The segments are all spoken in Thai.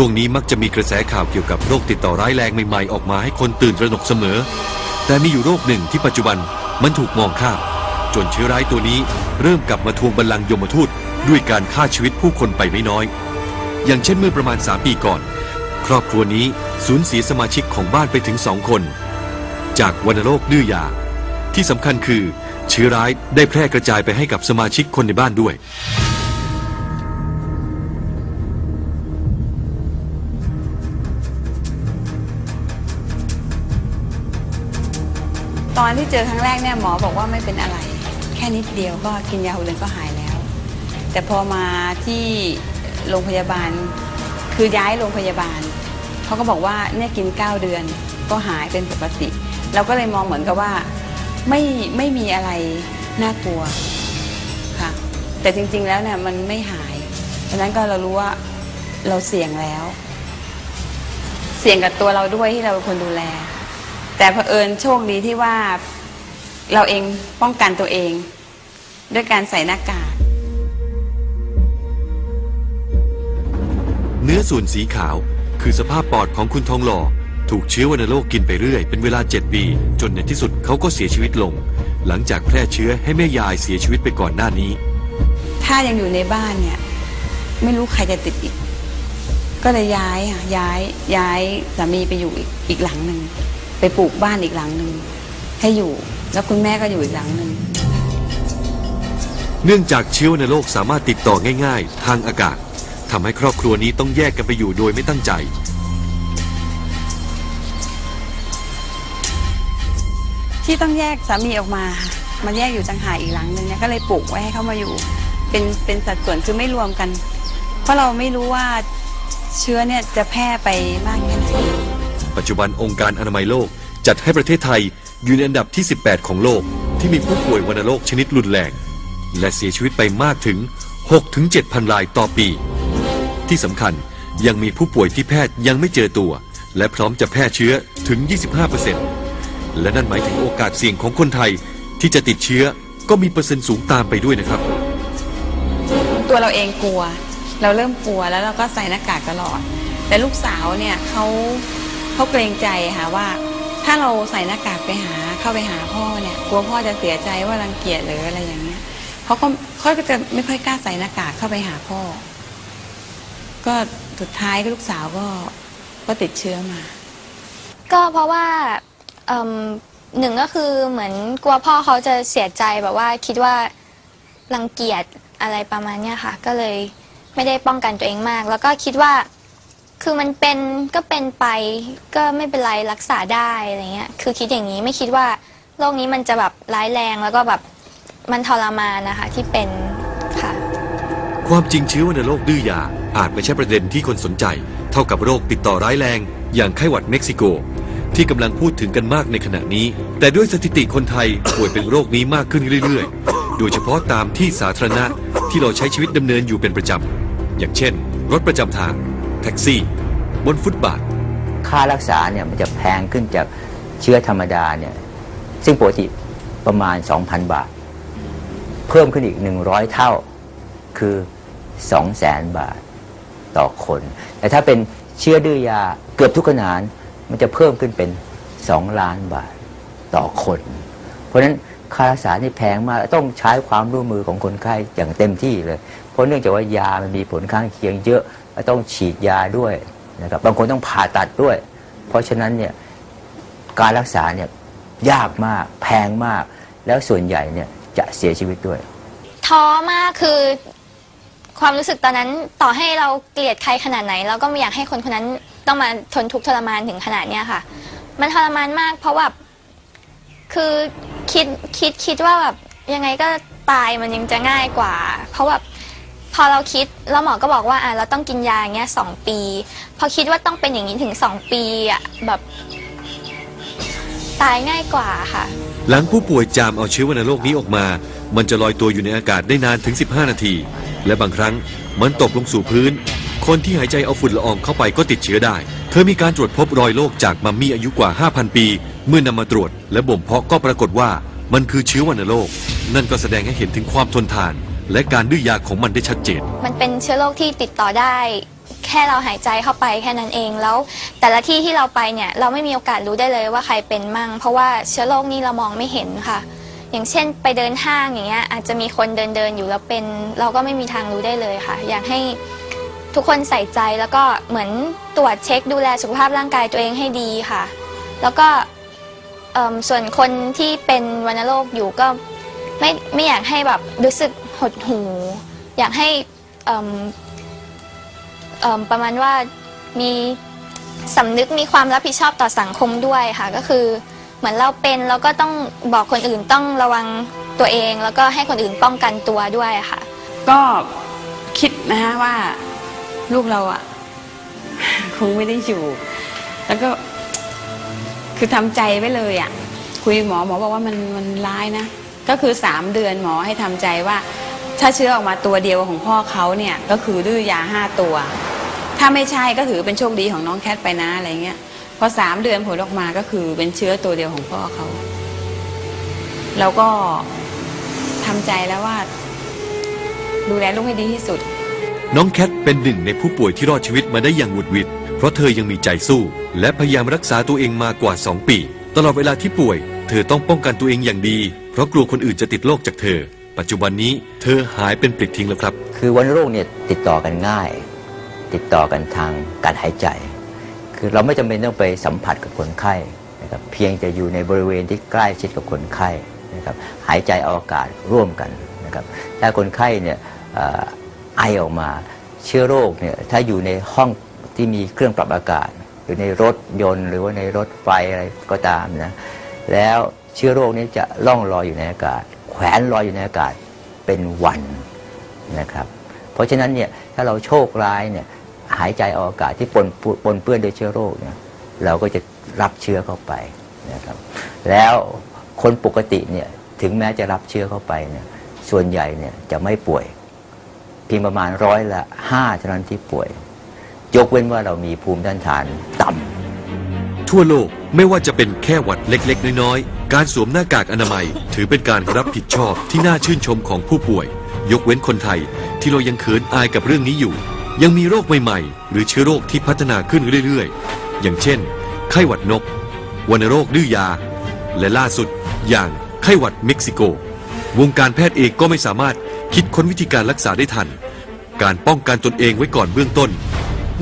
ช่วงนี้มักจะมีกระแสข่าวเกี่ยวกับโรคติดต่อร้ายแรงใหม่ๆออกมาให้คนตื่นตระหนกเสมอ แต่มีอยู่โรคหนึ่งที่ปัจจุบันมันถูกมองข้ามจนเชื้อร้ายตัวนี้เริ่มกลับมาทวงบัลลังก์ยมทูตด้วยการฆ่าชีวิตผู้คนไปไม่น้อย อย่างเช่นเมื่อประมาณ 3 ปีก่อน ครอบครัวนี้สูญเสียสมาชิกของบ้านไปถึงสองคน จากวัณโรคดื้อยา ที่สำคัญคือ เชื้อร้ายได้แพร่กระจายไปให้กับสมาชิกคนในบ้านด้วย ตอนที่เจอครั้งแรกเนี่ยหมอบอกว่าไม่เป็นอะไร แค่นิดเดียวก็กินยาหุเลนก็หายแล้ว แต่พอมาที่โรงพยาบาล คือย้ายโรงพยาบาลเขาก็บอกว่าเนี่ยกิน 9 เดือนก็หายเป็นปกติ เราก็เลยมองเหมือนกับว่าไม่ไม่มีอะไรน่ากลัวค่ะ แต่จริงๆแล้วเนี่ยมันไม่หายดังนั้นก็เรารู้ว่าเราเสี่ยงแล้ว เสี่ยงกับตัวเราด้วยที่เราเป็นคนดูแล แต่เผอิญโชคดีที่ว่าเราเองป้องกันตัวเอง ด้วยการใส่หน้ากากเนื้อส่วนสีขาว คือสภาพปอดของคุณทองหล่อ ถูกเชื้อวัณโรคกินไปเรื่อย เป็นเวลา 7 ปี จนในที่สุดเขาก็เสียชีวิตลง หลังจากแพร่เชื้อให้แม่ยายเสียชีวิตไปก่อนหน้านี้ ถ้ายังอยู่ในบ้านเนี่ย ไม่รู้ใครจะติดอีก ก็เลยย้ายค่ะย้ายย้ายสามีไปอยู่อีกอีกหลังหนึ่ง ไปปลูกบ้านอีกหลังหนึ่งให้อยู่ แล้วคุณแม่ก็อยู่อีกหลังหนึ่งเนื่องจากเชื้อวัณโรคสามารถติดต่อง่าย ๆ ทางอากาศทำให้ครอบครัวนี้ต้องแยกกันไปอยู่โดยไม่ตั้งใจ ที่ต้องแยกสามีออกมาค่ะมาแยกอยู่ต่างหากอีกหลังหนึ่งเนี่ยก็เลยปลูกไว้ให้เขามาอยู่ เป็นเป็นสัดส่วนคือไม่รวมกัน เพราะเราไม่รู้ว่าเชื้อเนี่ยจะแพร่ไปมากแค่ไหน ปัจจุบันองค์การอนามัยโลก จัดให้ประเทศไทยอยู่ในอันดับที่ 18 ของโลก ที่มีผู้ป่วยวัณโรคชนิดรุนแรง และเสียชีวิตไปมากถึง 6-7พันรายต่อปี ที่สำคัญยังมีผู้ป่วยที่แพทย์ยังไม่เจอตัว และพร้อมจะแพร่เชื้อถึง 25%และนั่นหมายถึงโอกาสเสี่ยงของคนไทยที่จะติดเชื้อก็มีเปอร์เซ็นต์สูงตามไปด้วยนะครับ ตัวเราเองกลัว เราเริ่มกลัวแล้วเราก็ใส่หน้ากากตลอด แต่ลูกสาวเนี่ยเขา เขาเกรงใจค่ะว่า ถ้าเราใส่หน้ากากไปหาเข้าไปหาพ่อเนี่ยกลัวพ่อจะเสียใจว่ารังเกียจหรืออะไรอย่างเงี้ยเขาก็เขาก็จะไม่ค่อยกล้าใส่หน้ากากเข้าไปหาพ่อ ก็สุดท้ายลูกสาวก็ก็ติดเชื้อมา ก็เพราะว่าเอิ่มหนึ่งก็คือเหมือนกลัวพ่อเขาจะเสียใจแบบว่าคิดว่ารังเกียจอะไรประมาณเนี้ยค่ะ ก็เลยไม่ได้ป้องกันตัวเองมาก แล้วก็คิดว่า คือมันเป็นก็เป็นไปก็ไม่เป็นไรรักษาได้อะไรเงี้ย คือคิดอย่างนี้ไม่คิดว่าโรคนี้มันจะแบบร้ายแรงแล้วก็แบบมันทรมานนะคะที่เป็นค่ะ ความจริงเชื้อวัณโรคดื้อยาอาจไม่ใช่ประเด็นที่คนสนใจ เท่ากับโรคติดต่อร้ายแรงอย่างไข้หวัดเม็กซิโก ที่กำลังพูดถึงกันมากในขณะนี้ แต่ด้วยสถิติคนไทย ป่วยเป็นโรคนี้มากขึ้นเรื่อยๆ โดยเฉพาะตามที่สาธารณะที่เราใช้ชีวิตดำเนินอยู่เป็นประจำอย่างเช่น รถประจำทาง แท็กซี่ บนฟุตบาท ค่ารักษาเนี่ยมันจะแพงขึ้นจากเชื้อธรรมดาเนี่ยซึ่งปกติประมาณ 2,000 บาท เพิ่มขึ้นอีก 100 เท่าคือ 200,000 บาทต่อคน แต่ถ้าเป็นเชื้อดื้อยาเกือบทุกขนานมันจะเพิ่มขึ้นเป็น 2 ล้านบาทต่อคน เพราะฉะนั้น ค่ารักษานี่แพงมาก ต้องใช้ความร่วมมือของคนไข้อย่างเต็มที่เลย เพราะเนื่องจากว่ายามันมีผลข้างเคียงเยอะและต้องฉีดยาด้วยนะครับบางคนต้องผ่าตัดด้วย เพราะฉะนั้นเนี่ยการรักษาเนี่ยยากมากแพงมาก แล้วส่วนใหญ่เนี่ยจะเสียชีวิตด้วย ท้อมากคือความรู้สึกตอนนั้นต่อให้เราเกลียดใครขนาดไหน เราก็ไม่อยากให้คนคนนั้นต้องมาทนทุกข์ทรมานถึงขนาดเนี้ยค่ะ มันทรมานมากเพราะแบบคือ คิดคิดคิดว่าแบบยังไงก็ตายมันยังจะง่ายกว่า เพราะแบบพอเราคิดแล้วหมอก็บอกว่าอะเราต้องกินยาอย่างเงี้ยสองปี พอคิดว่าต้องเป็นอย่างนี้ถึงสองปีอะแบบตายง่ายกว่าค่ะ หลังผู้ป่วยจามเอาเชื้อวัณโรคนี้ออกมา มันจะลอยตัวอยู่ในอากาศได้นานถึง 15 นาที และบางครั้งมันตกลงสู่พื้น คนที่หายใจเอาฝุ่นละอองเข้าไปก็ติดเชื้อได้ เธอมีการตรวจพบรอยโรคจากมัมมี่อายุกว่า 5,000 ปี เมื่อนำมาตรวจและบ่มเพาะก็ปรากฏว่ามันคือเชื้อวัณโรค นั่นก็แสดงให้เห็นถึงความทนทาน และการดื้อยาของมันได้ชัดเจน มันเป็นเชื้อโรคที่ติดต่อได้ แค่เราหายใจเข้าไปแค่นั้นเองแล้ว แต่ละที่ที่เราไปเนี่ยเราไม่มีโอกาสรู้ได้เลยว่าใครเป็นมั่ง เพราะว่าเชื้อโรคนี่เรามองไม่เห็นค่ะ อย่างเช่นไปเดินห้างอย่างเงี้ยอาจจะมีคนเดินเดินๆอยู่แล้วเป็น เราก็ไม่มีทางรู้ได้เลยค่ะ อยากให้ ทุกคนใส่ใจแล้วก็เหมือนตรวจเช็คดูแลสุขภาพร่างกายตัวเองให้ดีค่ะ แล้วก็เอิ่มส่วนคนที่เป็นวัณโรคอยู่ก็ไม่ไม่อยากให้แบบรู้สึกหดหูอยากให้เอิ่มเอิ่มประมาณว่ามีสำนึกมีความรับผิดชอบต่อสังคมด้วยค่ะ ก็คือเหมือนเราเป็นเราก็ต้องบอกคนอื่นต้องระวังตัวเอง แล้วก็ให้คนอื่นป้องกันตัวด้วยค่ะ ก็คิดนะฮะว่า ลูกเราอะคงไม่ได้อยู่ แล้วก็คือทำใจไว้เลยอะคุยหมอหมอบอกว่ามันมันร้ายนะ ก็คือสามเดือนหมอให้ทำใจว่า ถ้าเชื้อออกมาตัวเดียวของพ่อเขาเนี่ย ก็คือดื้อยาห้าตัว ถ้าไม่ใช่ก็ถือเป็นโชคดีของน้องแคทไปนะอะไรเงี้ยพอสามเดือนผลออกมาก็คือเป็นเชื้อตัวเดียวของพ่อเขาเราก็ทำใจแล้วว่า ดูแลลูกให้ดีที่สุด น้องแคทเป็นหนึ่งในผู้ป่วยที่รอดชีวิตมาได้อย่างหวุดหวิด เพราะเธอยังมีใจสู้ และพยายามรักษาตัวเองมากว่า 2 ปี ตลอดเวลาที่ป่วย เธอต้องป้องกันตัวเองอย่างดี เพราะกลัวคนอื่นจะติดโรคจากเธอ ปัจจุบันนี้เธอหายเป็นปลิดทิ้งแล้วครับ คือวัณโรคเนี่ยติดต่อกันง่าย ติดต่อกันทางการหายใจ คือเราไม่จำเป็นต้องไปสัมผัสกับคนไข้นะครับเพียงแต่อยู่ในบริเวณที่ใกล้ชิดกับคนไข้นะครับหายใจอาอากาศร่วมกันนะครับถ้าคนไข้เนี่ย ไอออกมา เชื้อโรคเนี่ยถ้าอยู่ในห้องที่มีเครื่องปรับอากาศหรือในรถยนต์ หรือว่าในรถไฟอะไรก็ตามนะแล้วเชื้อโรคนี้จะล่องลอยอยู่ในอากาศ แขวนลอยอยู่ในอากาศเป็นวันนะครับ เพราะฉะนั้นเนี่ยถ้าเราโชคร้ายเนี่ยหายใจเอาอากาศที่ปนปนเปื้อนด้วยเชื้อโรคเนี่ยเราก็จะรับเชื้อเข้าไปนะครับ แล้วคนปกติเนี่ยถึงแม้จะรับเชื้อเข้าไปเนี่ยส่วนใหญ่เนี่ยจะไม่ป่วย เพียงประมาณร้อยละห้าเท่านั้นที่ป่วย ยกเว้นว่าเรามีภูมิต้านทานต่ำทั่วโลกไม่ว่าจะเป็นแค่หวัดเล็ก ๆ น้อยๆ การสวมหน้ากากอนามัย ถือเป็นการรับผิดชอบที่น่าชื่นชมของผู้ป่วย ยกเว้นคนไทยที่เรายังเขินอายกับเรื่องนี้อยู่ ยังมีโรคใหม่ๆ หรือเชื้อโรคที่พัฒนาขึ้นเรื่อยๆ อย่างเช่น ไข้หวัดนกวัณโรคดื้อยา และล่าสุดอย่างไข้หวัดเม็กซิโก วงการแพทย์เองก็ไม่สามารถ คิดค้นวิธีการรักษาได้ทัน การป้องกันตนเองไว้ก่อนเบื้องต้น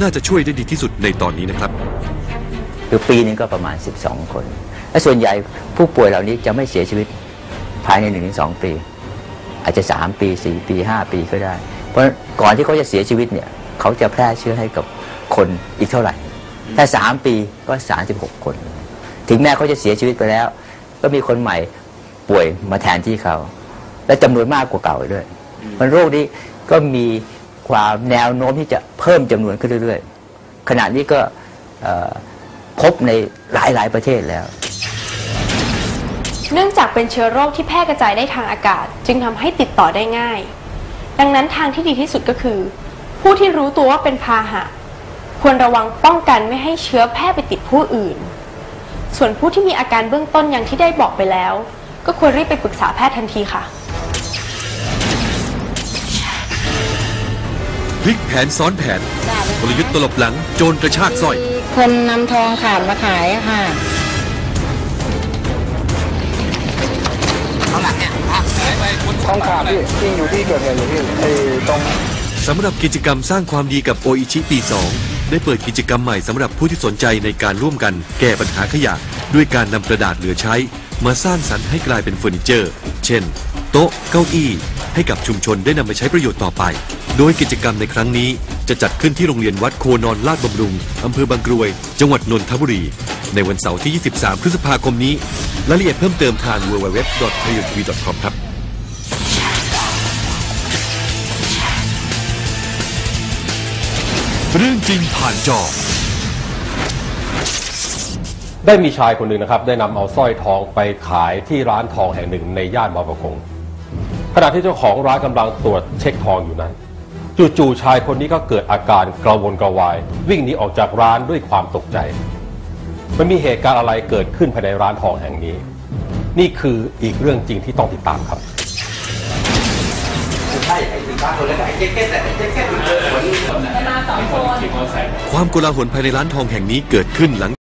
น่าจะช่วยได้ดีที่สุดในตอนนี้นะครับ คือปีนึงก็ประมาณ 12 คน และส่วนใหญ่ผู้ป่วยเหล่านี้จะไม่เสียชีวิตภายใน 1-2 ปี อาจจะ 3 ปี 4 ปี 5 ปีก็ได้ เพราะก่อนที่เขาจะเสียชีวิตเนี่ยเขาจะแพร่เชื้อให้กับคนอีกเท่าไหร่ ถ้า 3 ปีก็ 36 คน ถึงแม้เขาจะเสียชีวิตไปแล้ว ก็มีคนใหม่ป่วยมาแทนที่เขา และจำนวนมากกว่าเก่าอีกด้วย มันโรคนี้ก็มีความแนวโน้มที่จะเพิ่มจำนวนขึ้นเรื่อยๆ ขณะนี้ก็เอ่อพบในหลายๆประเทศแล้ว เนื่องจากเป็นเชื้อโรคที่แพร่กระจายได้ทางอากาศ จึงทำให้ติดต่อได้ง่าย ดังนั้นทางที่ดีที่สุดก็คือ ผู้ที่รู้ตัวว่าเป็นพาหะ ควรระวังป้องกันไม่ให้เชื้อแพร่ไปติดผู้อื่น ส่วนผู้ที่มีอาการเบื้องต้นอย่างที่ได้บอกไปแล้ว ก็ควรรีบไปปรึกษาแพทย์ทันทีค่ะ พลิกแผนซ้อนแผนกลยุทธ์ตลบหลังโจรกระชากสร้อย คนนำทองขาดมาขายอะค่ะทองขาดพี่ที่อยู่ที่เกิดเหตุอยู่ที่ไอ้ตรงสำหรับกิจกรรมสร้างความดีกับโออิชิปี 2 ได้เปิดกิจกรรมใหม่สำหรับผู้ที่สนใจในการร่วมกันแก้ปัญหาขยะ ด้วยการนำกระดาษเหลือใช้ มาสร้างสรรค์ให้กลายเป็นเฟอร์นิเจอร์ เช่น โต๊ะ เก้าอี้ ให้กับชุมชนได้นำไปใช้ประโยชน์ต่อไป โดยกิจกรรมในครั้งนี้ จะจัดขึ้นที่โรงเรียนวัดโคนอนลาดบำรุงอำเภอบางกรวย จังหวัดนนทบุรี ในวันเสาร์ที่ 23 พฤษภาคมนี้รายละเอียดเพิ่มเติมทาง www.thayotv.com ครับเรื่องจริงผ่านจอ ได้มีชายคนหนึ่งนะครับ ได้นำเอาสร้อยทองไปขายที่ร้านทองแห่งหนึ่งในย่านบางประกง ขณะที่เจ้าของร้านกำลังตรวจเช็คทองอยู่นั้น จู่ๆชายคนนี้ก็เกิดอาการกระวนกระวาย วิ่งหนีออกจากร้านด้วยความตกใจ มันมีเหตุการณ์อะไรเกิดขึ้นภายในร้านทองแห่งนี้ นี่คืออีกเรื่องจริงที่ต้องติดตามครับใช่ไอ้สีฟ้าคนแล้วก็ไอ้แจ็คเก็ตแต่ไอ้แจ็คเก็ตมันเจอผลความโกลาหลภายในร้านทองแห่งนี้เกิดขึ้นหลัง